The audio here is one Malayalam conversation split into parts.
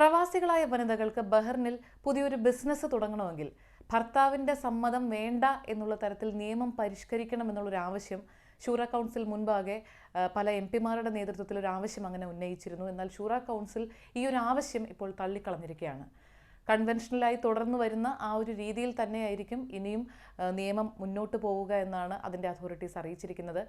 പ്രവാസികളായ വനിതകൾക്ക് ബഹ്റിനിൽ പുതിയൊരു ബിസിനസ് തുടങ്ങണമെങ്കിൽ ഭർത്താവിന്റെ സമ്മതം വേണ്ട എന്നുള്ള തരത്തിൽ നിയമം പരിഷ്കരിക്കണം എന്നുള്ളൊരു ആവശ്യം ഷൂറ കൗൺസിൽ മുൻപാകെ പല എം പിമാരുടെ നേതൃത്വത്തിൽ ഒരു ആവശ്യം അങ്ങനെ ഉന്നയിച്ചിരുന്നു. എന്നാൽ ഷൂറ കൗൺസിൽ ഈ ഒരു ആവശ്യം ഇപ്പോൾ തള്ളിക്കളഞ്ഞിരിക്കുകയാണ്. കൺവെൻഷനലായി തുടർന്നു വരുന്ന ആ ഒരു രീതിയിൽ തന്നെയായിരിക്കും ഇനിയും നിയമം മുന്നോട്ട് പോവുക എന്നാണ് അതിന്റെ അതോറിറ്റീസ് അറിയിച്ചിരിക്കുന്നത്.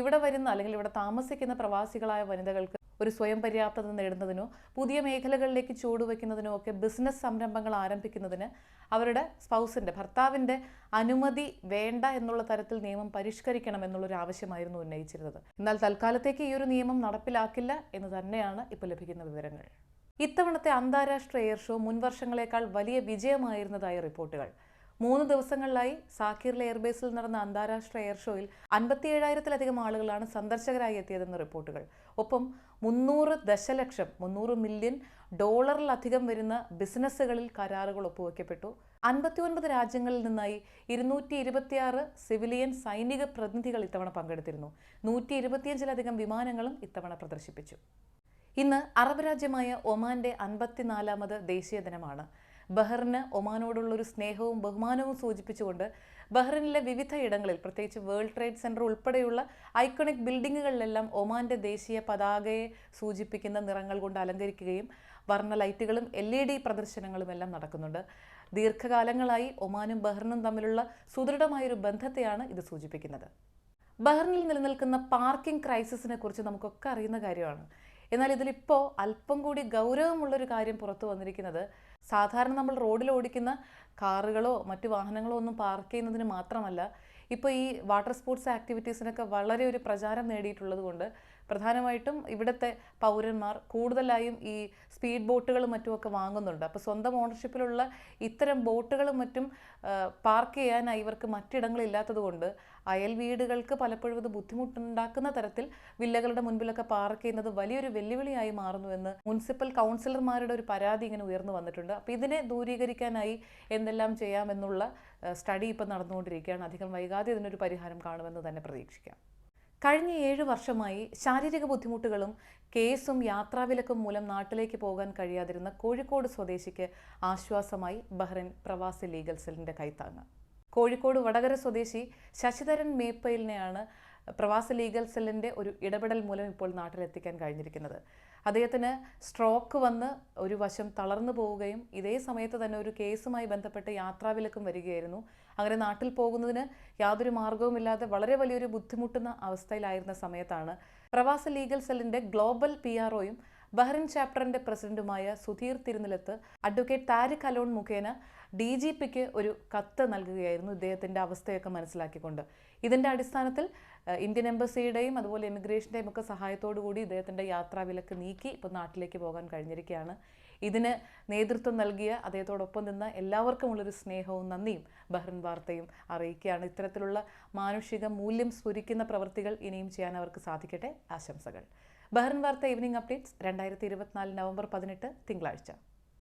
ഇവിടെ വരുന്ന അല്ലെങ്കിൽ ഇവിടെ താമസിക്കുന്ന പ്രവാസികളായ വനിതകൾക്ക് ഒരു സ്വയം പര്യാപ്തത നേടുന്നതിനോ പുതിയ മേഖലകളിലേക്ക് ചുവടുവെക്കുന്നതിനോ ഒക്കെ ബിസിനസ് സംരംഭങ്ങൾ ആരംഭിക്കുന്നതിന് അവരുടെ സ്പൗസിന്റെ ഭർത്താവിന്റെ അനുമതി വേണ്ട എന്നുള്ള തരത്തിൽ നിയമം പരിഷ്കരിക്കണം എന്നുള്ളൊരു ആവശ്യമായിരുന്നു ഉന്നയിച്ചിരുന്നത്. എന്നാൽ തൽക്കാലത്തേക്ക് ഈ ഒരു നിയമം നടപ്പിലാക്കില്ല എന്ന് തന്നെയാണ് ഇപ്പോൾ ലഭിക്കുന്ന വിവരങ്ങൾ. ഇത്തവണത്തെ അന്താരാഷ്ട്ര എയർ ഷോ മുൻവർഷങ്ങളെക്കാൾ വലിയ വിജയമായിരുന്നതായി റിപ്പോർട്ടുകൾ. മൂന്ന് ദിവസങ്ങളിലായി സാക്കിറിലെ എയർബേസിൽ നടന്ന അന്താരാഷ്ട്ര എയർ ഷോയിൽ അൻപത്തിയേഴായിരത്തിലധികം ആളുകളാണ് സന്ദർശകരായി എത്തിയതെന്ന് റിപ്പോർട്ടുകൾ. ഒപ്പം മുന്നൂറ് ദശലക്ഷം മുന്നൂറ് മില്യൺ ഡോളറിലധികം വരുന്ന ബിസിനസ്സുകളിൽ കരാറുകൾ ഒപ്പുവെക്കപ്പെട്ടു. അൻപത്തിയൊൻപത് രാജ്യങ്ങളിൽ നിന്നായി ഇരുന്നൂറ്റി ഇരുപത്തിയാറ് സിവിലിയൻ സൈനിക പ്രതിനിധികൾ ഇത്തവണ പങ്കെടുത്തിരുന്നു. നൂറ്റി ഇരുപത്തിയഞ്ചിലധികം വിമാനങ്ങളും ഇത്തവണ പ്രദർശിപ്പിച്ചു. ഇന്ന് അറബ് രാജ്യമായ ഒമാന്റെ അൻപത്തിനാലാമത് ദേശീയ ദിനമാണ്. ബഹ്റിന് ഒമാനോടുള്ളൊരു സ്നേഹവും ബഹുമാനവും സൂചിപ്പിച്ചുകൊണ്ട് ബഹ്റിനിലെ വിവിധ ഇടങ്ങളിൽ പ്രത്യേകിച്ച് വേൾഡ് ട്രേഡ് സെന്റർ ഉൾപ്പെടെയുള്ള ഐക്കണിക് ബിൽഡിങ്ങുകളിലെല്ലാം ഒമാന്റെ ദേശീയ പതാകയെ സൂചിപ്പിക്കുന്ന നിറങ്ങൾ കൊണ്ട് അലങ്കരിക്കുകയും വർണ ലൈറ്റുകളും എൽ ഇ ഡി പ്രദർശനങ്ങളും എല്ലാം നടക്കുന്നുണ്ട്. ദീർഘകാലങ്ങളായി ഒമാനും ബഹ്റിനും തമ്മിലുള്ള സുദൃഢമായൊരു ബന്ധത്തെയാണ് ഇത് സൂചിപ്പിക്കുന്നത്. ബഹ്റിനിൽ നിലനിൽക്കുന്ന പാർക്കിംഗ് ക്രൈസിസിനെ കുറിച്ച് നമുക്കൊക്കെ അറിയുന്ന കാര്യമാണ്. എന്നാൽ ഇതിലിപ്പോൾ അല്പം കൂടി ഗൗരവമുള്ളൊരു കാര്യം പുറത്തു വന്നിരിക്കുന്നത് സാധാരണ നമ്മൾ റോഡിൽ ഓടിക്കുന്ന കാറുകളോ മറ്റു വാഹനങ്ങളോ ഒന്നും പാർക്ക് ചെയ്യുന്നതിന് മാത്രമല്ല ഇപ്പോൾ ഈ വാട്ടർ സ്പോർട്സ് ആക്ടിവിറ്റീസിനൊക്കെ വളരെ ഒരു പ്രചാരം നേടിയിട്ടുള്ളത് കൊണ്ട് പ്രധാനമായിട്ടും ഇവിടുത്തെ പൗരന്മാർ കൂടുതലായും ഈ സ്പീഡ് ബോട്ടുകളും മറ്റുമൊക്കെ വാങ്ങുന്നുണ്ട്. അപ്പോൾ സ്വന്തം ഓണർഷിപ്പിലുള്ള ഇത്തരം ബോട്ടുകളും മറ്റും പാർക്ക് ചെയ്യാനായി ഇവർക്ക് മറ്റിടങ്ങളില്ലാത്തതുകൊണ്ട് അയൽ വീടുകൾക്ക് പലപ്പോഴും ഇത് ബുദ്ധിമുട്ടുണ്ടാക്കുന്ന തരത്തിൽ വില്ലകളുടെ മുൻപിലൊക്കെ പാർക്ക് ചെയ്യുന്നത് വലിയൊരു വെല്ലുവിളിയായി മാറുന്നുവെന്ന് മുനിസിപ്പൽ കൗൺസിലർമാരുടെ ഒരു പരാതി ഇങ്ങനെ ഉയർന്നു വന്നിട്ടുണ്ട്. അപ്പോൾ ഇതിനെ ദൂരീകരിക്കാനായി എന്തെല്ലാം ചെയ്യാമെന്നുള്ള സ്റ്റഡി ഇപ്പം നടന്നുകൊണ്ടിരിക്കുകയാണ്. അധികം വൈകാതെ ഇതിനൊരു പരിഹാരം കാണുമെന്ന് തന്നെ പ്രതീക്ഷിക്കാം. കഴിഞ്ഞ ഏഴ് വർഷമായി ശാരീരിക ബുദ്ധിമുട്ടുകളും കേസും യാത്രാവിലക്കും മൂലം നാട്ടിലേക്ക് പോകാൻ കഴിയാതിരുന്ന കോഴിക്കോട് സ്വദേശിക്ക് ആശ്വാസമായി ബഹ്റൈൻ പ്രവാസി ലീഗൽ സെല്ലിന്റെ കൈത്താങ്ങ്. കോഴിക്കോട് വടകര സ്വദേശി ശശിധരൻ മേപ്പയിലിനെയാണ് പ്രവാസി ലീഗൽ സെല്ലിന്റെ ഒരു ഇടപെടൽ മൂലം ഇപ്പോൾ നാട്ടിലെത്തിക്കാൻ കഴിഞ്ഞിരിക്കുന്നത്. അദ്ദേഹത്തിന് സ്ട്രോക്ക് വന്ന് ഒരു വശം തളർന്നു പോവുകയും ഇതേ സമയത്ത് തന്നെ ഒരു കേസുമായി ബന്ധപ്പെട്ട് യാത്രാവിലക്കും വരികയായിരുന്നു. അങ്ങനെ നാട്ടിൽ പോകുന്നതിന് യാതൊരു മാർഗവുമില്ലാതെ വളരെ വലിയൊരു ബുദ്ധിമുട്ടുന്ന അവസ്ഥയിലായിരുന്ന സമയത്താണ് പ്രവാസ ലീഗൽ സെല്ലിന്റെ ഗ്ലോബൽ പി ആർഒയും ബഹ്റിൻ ചാപ്റ്ററിന്റെ പ്രസിഡന്റുമായ സുധീർ തിരുനിലത്ത് അഡ്വക്കേറ്റ് താരിഖ് അലോൺ മുഖേന ഡി ജി പിക്ക് ഒരു കത്ത് നൽകുകയായിരുന്നു ഇദ്ദേഹത്തിന്റെ അവസ്ഥയൊക്കെ മനസ്സിലാക്കിക്കൊണ്ട്. ഇതിന്റെ അടിസ്ഥാനത്തിൽ ഇന്ത്യൻ എംബസിയുടെയും അതുപോലെ ഇമിഗ്രേഷന്റെയും ഒക്കെ സഹായത്തോടു കൂടി ഇദ്ദേഹത്തിന്റെ ഇദ്ദേഹത്തിന്റെ യാത്രാവിലക്ക് നീക്കി ഇപ്പോൾ നാട്ടിലേക്ക് പോകാൻ കഴിഞ്ഞിരിക്കുകയാണ്. ഇതിന് നേതൃത്വം നൽകിയ അദ്ദേഹത്തോടൊപ്പം നിന്ന എല്ലാവർക്കുമുള്ളൊരു സ്നേഹവും നന്ദിയും ബഹ്റിൻ വാർത്തയും അറിയിക്കുകയാണ്. ഇത്തരത്തിലുള്ള മാനുഷിക മൂല്യം സ്ഫുരിക്കുന്ന പ്രവൃത്തികൾ ഇനിയും ചെയ്യാൻ അവർക്ക് സാധിക്കട്ടെ. ആശംസകൾ. ബഹ്റിൻ വാർത്ത ഈവനിംഗ് അപ്ഡേറ്റ്സ് രണ്ടായിരത്തി ഇരുപത്തിനാല് നവംബർ പതിനെട്ട് തിങ്കളാഴ്ച.